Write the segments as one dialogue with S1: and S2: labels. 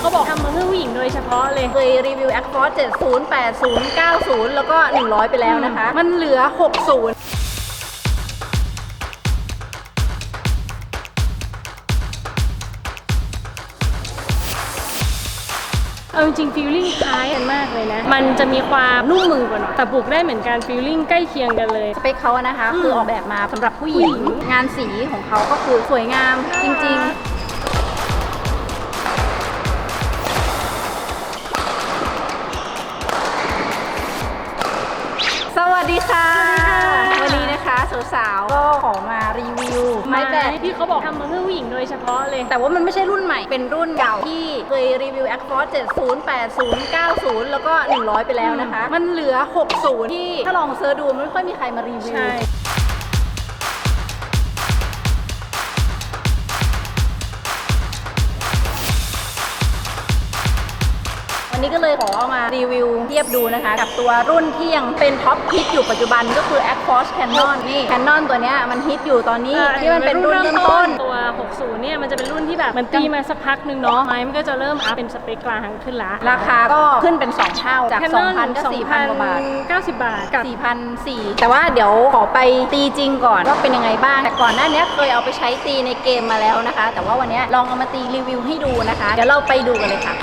S1: เขาบอกทำมาเพื่อผู้หญิงโดยเฉพาะเลย
S2: เคยรีวิว a c f o r 70 80 90 แล้วก็ 100 ไปแล้วนะคะ มันเหลือ 60
S1: เอาจริงฟีลลิ่งคล้ายกันมากเลยนะ มันจะมีความนุ่มมือกว่าหน่อยแต่ปลูกได้เหมือนกันฟีลลิ่งใกล้เคียงกันเลย
S2: สเปคเขาอะนะคะ
S1: อืม
S2: คือออกแบบมาสำหรับผู้หญิ
S1: ผู้หญิ
S2: ง
S1: ง
S2: งานสีของเขาก็คือสวยงามจริง ๆ ดีค่ะ วันนี้นะคะสาวๆก็ขอมารีวิวไม้แบต
S1: ที่เขาบอกทำมาเพื่อผู้หญิงโดยเฉพาะเลย
S2: แต่ว่ามันไม่ใช่รุ่นใหม่ เป็นรุ่นเก่าที่เคยรีวิว a c f o r 70 80 90 แล้วก็ 100 ไปแล้วนะคะ มันเหลือ 60 ที่ถ้าลองเซิร์ชดูมันไม่ค่อยมีใครมารีวิว
S1: ใช่
S2: เลยขอเอามารีวิวเทียบดูนะคะ กับตัวรุ่นที่ยังเป็นท็อปฮิตอยู่ปัจจุบันก็คือ a c f o r Canon นี่ Canon ตัวเนี้ยมันฮิตอยู่ตอนนี้ที่มันเป็นรุ่นเริ่มต้น
S1: ตัว 60 เนี่ยมันจะเป็นรุ่นที่แบบมันตีมาสักพักหนึ่งเนาะไม้มันก็จะเริ่มอัพเป็นสเปคกลางขึ้นละ
S2: ราคาก็ขึ้นเป็น 2 เท่าจาก
S1: Canon
S2: 2,000ก็4,000กว่าบาท
S1: 90 บาทกับ
S2: 4,400แต่ว่าเดี๋ยวขอไปตีจริงก่อนว่าเป็นยังไงบ้าง แต่ก่อนหน้านี้เคยเอาไปใช้ตีในเกมมาแล้วนะคะ แต่ว่าวันนี้ลองเอามาตีรีวิวให้ดูนะคะ เดี๋ยวเราไปดูกันเลยค่ะ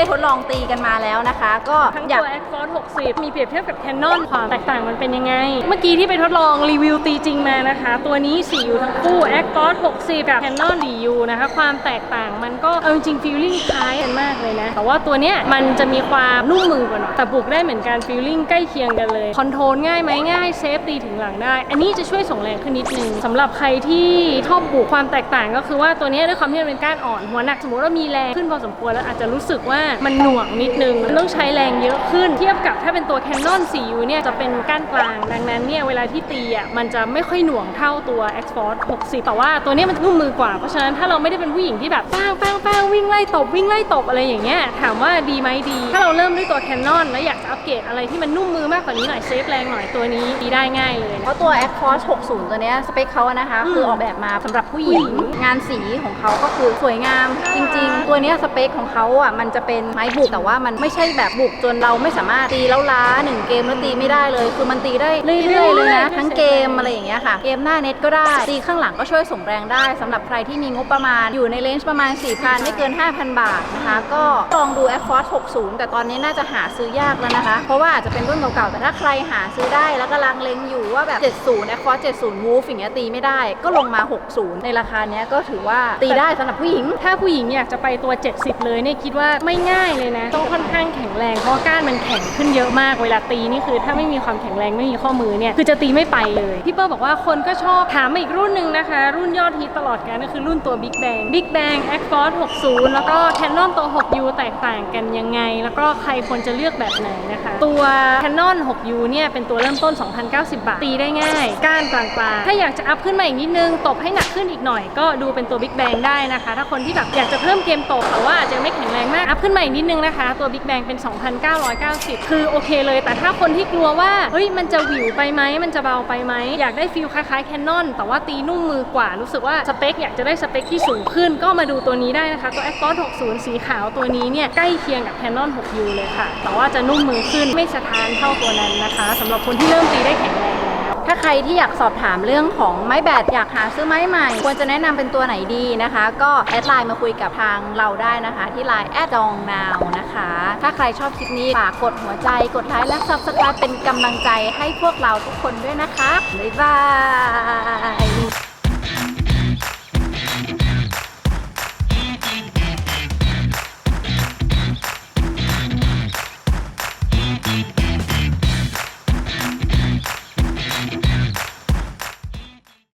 S2: ได้ทดลองตีกันมาแล้วนะคะ ก็
S1: ทั้ง
S2: อยาก
S1: 160 มีเปรียบเทียบกับ Canon ความแตกต่างมันเป็นยังไง เมื่อกี้ที่ไปทดลองรีวิวตีจริงมานะคะ ตัวนี้สีอยู่ทั้งคู่ a c g o s 60 กับ Canon 4U นะคะ ความแตกต่างมันก็เอาจริงฟีลลิ่งคล้ายกันมากเลยนะ แต่ว่าตัวเนี้ยมันจะมีความนุ่มมือกว่าน่อยแต่บุกได้เหมือนกันฟีลลิ่งใกล้เคียงกันเลยคอนโทรลง่ายไหมง่ายเซฟตีถึงหลังได้ อันนี้จะช่วยส่งแรงขึ้นนิดนึงสำหรับใครที่ชอบบุกความแตกต่างก็คือว่าตัวนี้ด้วยความที่มันเป็นก้านอ่อนหัวหนักสมมติว่ามีแรงขึ้นพอสมควรแล้วอาจจะรู้สึกว่ามันหน่วงนิดนึงต้องใช้แรงเยอะขึ้นทียบกับถ้าเป็นตัว Canon 4U เนี่ยจะเป็นก้านกลาง ดังนั้นเนี่ยเวลาที่ตีอะมันจะไม่ค่อยหน่วงเท่าตัว X Force 60 แต่ว่าตัวเนี้ยมันนุ่มมือกว่า เพราะฉะนั้นถ้าเราไม่ได้เป็นผู้หญิงที่แบบป้างป้างป้างวิ่งไล่ตบวิ่งไล่ตบอะไรอย่างเงี้ยถามว่าดีไหมดี ถ้าเราเริ่มด้วยตัว Canon แล้วอยากจะอัปเกรดอะไรที่มันนุ่มมือมากกว่านี้หน่อยเซฟแรงหน่อยตัวนี้ดีได้ง่ายเลย
S2: เพราะตัว a c f o r 60 ตัวเนี้ยสเปคเขาอะนะคะ
S1: อืม
S2: คือออกแบบมาสำหรับผู้หญิง
S1: ผู้หญิง
S2: งานสีของเขาก็คือสวยงามจริง ๆ ตัวเนี้ยสเปคของเขาอะมันจะเป็นไม้บุกแต่ว่ามันไม่ใช่แบบบุกจนเราไม่สามารถตีแล้วล้าหนึ่งเกมแล้วตีไม่ได้เลย คือมันตีได้เรื่อยๆเลยนะทั้งเกมอะไรอย่างเงี้ยค่ะ เกมหน้าเน็ตก็ได้ ตีข้างหลังก็ช่วยส่งแรงได้สำหรับใครที่มีงบประมาณอยู่ในเลนจ์ประมาณ 4,000 ไม่เกิน 5,000 บาทนะคะ ก็ลองดู a c f o r 60 แต่ตอนนี้น่าจะหาซื้อยากแล้วนะคะ เพราะว่าอาจจะเป็นรุ่นเก่าๆ แต่ถ้าใครหาซื้อได้แล้วกำลังเล็งอยู่ว่าแบบ 70 a c f o r 70 Wolf อย่างเงี้ยตีไม่ได้ ก็ลงมา 60 ในราคาเนี้ยก็ถือว่าตีได้สำหรับผู้หญิง
S1: ถ้าผู้หญิงอยากจะไปตัว 70 เลยเนี่ยคิดว่าไม่ง่ายเลยนะ ต้องค่อนข้างแข็งแรงเพราะว่าก้านมันแข็งขึ้นเยอะมากเวลาตีนี่คือ ถ้าไม่มีความแข็งแรงไม่มีข้อมือเนี่ยคือจะตีไม่ไปเลยพี่เปิ้ลบอกว่าคนก็ชอบถามมาอีกรุ่นหนึ่งนะคะ รุ่นยอดฮิตตลอดการก็คือรุ่นตัว Big Bang Big Bang X Force 60 แล้วก็ Canon ตัว 6U แตกต่างกันยังไง แล้วก็ใครควรจะเลือกแบบไหนนะคะ ตัว Canon 6U เนี่ยเป็นตัวเริ่มต้น 2,090 บาท ตีได้ง่าย ก้านกลางๆถ้าอยากจะอัพขึ้นมาอีกนิดนึง ตบให้หนักขึ้นอีกหน่อย ก็ดูเป็นตัว Big Bang ได้นะคะ ถ้าคนที่แบบอยากจะเพิ่มเกมตบแต่ว่าอาจจะไม่แข็งแรงมากอัพขึ้นมาอีกนิดนึงนะคะ ตัว Big Bang เป็น 2,990คือโอเคเลย แต่ถ้าคนที่กลัวว่าเฮ้ยมันจะหวิวไปไหมมันจะเบาไปไหมอยากได้ฟีลคล้ายๆ Canon แต่ว่าตีนุ่มมือกว่ารู้สึกว่าสเปคอยากจะได้สเปคที่สูงขึ้น ก็มาดูตัวนี้ได้นะคะตัว Xbox 60 สีขาวตัวนี้เนี่ยใกล้เคียงกับ Canon 6U เลยค่ะ แต่ว่าจะนุ่มมือขึ้นไม่สะท้านเท่าตัวนั้นนะคะสำหรับคนที่เริ่มตีได้แข็งแรง
S2: ถ้าใครที่อยากสอบถามเรื่องของไม้แบตอยากหาซื้อไม้ใหม่ ควรจะแนะนำเป็นตัวไหนดีนะคะ ก็แอดไลน์มาคุยกับทางเราได้นะคะ ที่ไลน์แอดจองนาวนะคะ ถ้าใครชอบคลิปนี้ฝากกดหัวใจกดไลค์และ subscribe เป็นกำลังใจให้พวกเราทุกคนด้วยนะคะบ๊ายบาย